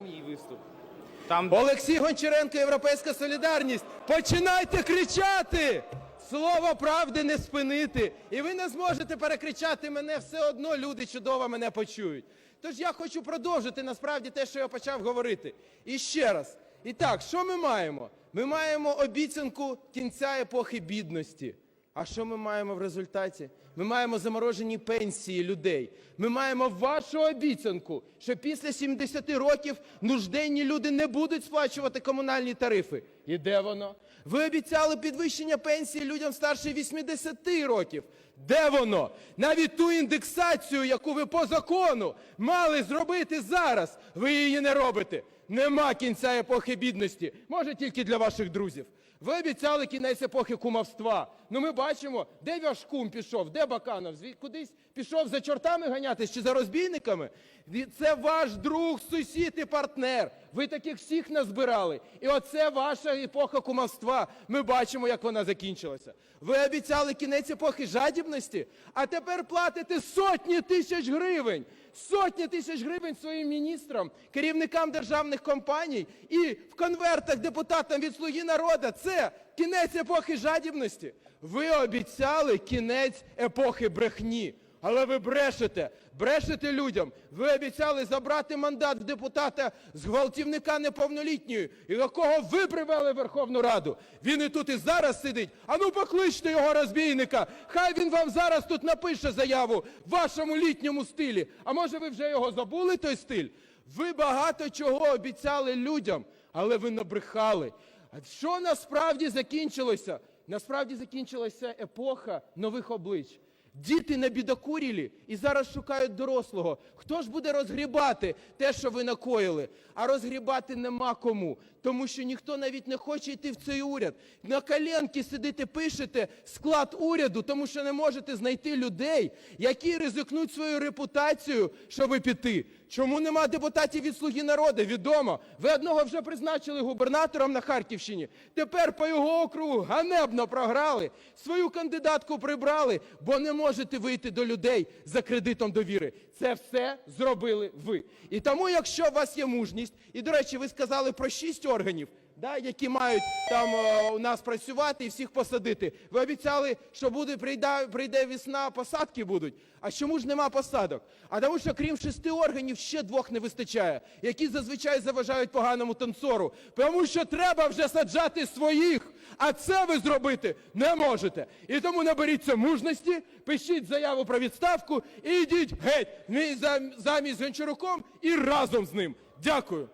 Мій виступ. Там Олексій Гончаренко, Європейська Солідарність. Починайте кричати! Слово правди не спинити. І ви не зможете перекричати мене, все одно люди чудово мене почують. Тож я хочу продовжити насправді те, що я почав говорити. І ще раз. І так, що ми маємо? Ми маємо обіцянку кінця епохи бідності. А що ми маємо в результаті? Ми маємо заморожені пенсії людей. Ми маємо вашу обіцянку, що після 70 років нужденні люди не будуть сплачувати комунальні тарифи. І де воно? Ви обіцяли підвищення пенсії людям старше 80 років. Де воно? Навіть ту індексацію, яку ви по закону мали зробити зараз, ви її не робите. Нема кінця епохи бідності. Може тільки для ваших друзів. Ви обіцяли кінець епохи кумовства. Ну ми бачимо, де ваш кум пішов, де Баканов? Кудись пішов за чортами ганятись чи за розбійниками? Це ваш друг, сусід і партнер. Ви таких всіх назбирали. І оце ваша епоха кумовства. Ми бачимо, як вона закінчилася. Ви обіцяли кінець епохи жадібності, а тепер платите сотні тисяч гривень. Сотні тисяч гривень своїм міністрам, керівникам державних компаній і в конвертах депутатам від «Слуги народу». Це кінець епохи жадібності. Ви обіцяли кінець епохи брехні. Але ви брешете, брешете людям. Ви обіцяли забрати мандат в депутата з гвалтівника неповнолітньої, якого ви привели в Верховну Раду. Він і тут і зараз сидить. А ну покличте його розбійника. Хай він вам зараз тут напише заяву в вашому літньому стилі. А може ви вже його забули, той стиль? Ви багато чого обіцяли людям, але ви набрехали. А що насправді закінчилося? Насправді закінчилася епоха нових облич. Діти набідокурілі і зараз шукають дорослого. Хто ж буде розгрібати те, що ви накоїли? А розгрібати нема кому, тому що ніхто навіть не хоче йти в цей уряд. На коленки сидите, пишете склад уряду, тому що не можете знайти людей, які ризикнуть свою репутацію, щоб піти. Чому нема депутатів від «Слуги народу»? Відомо. Ви одного вже призначили губернатором на Харківщині. Тепер по його округу ганебно програли. Свою кандидатку прибрали, бо не можете вийти до людей за кредитом довіри. Це все зробили ви. І тому, якщо у вас є мужність, і, до речі, ви сказали про шість органів, да, які мають там е, у нас працювати і всіх посадити. Ви обіцяли, що буде прийде, прийде весна, посадки будуть. А чому ж нема посадок? А тому, що крім шести органів ще двох не вистачає, які зазвичай заважають поганому танцору. Тому що треба вже саджати своїх, а це ви зробити не можете. І тому наберіться мужності, пишіть заяву про відставку і йдіть геть замість Гончаруком і разом з ним. Дякую.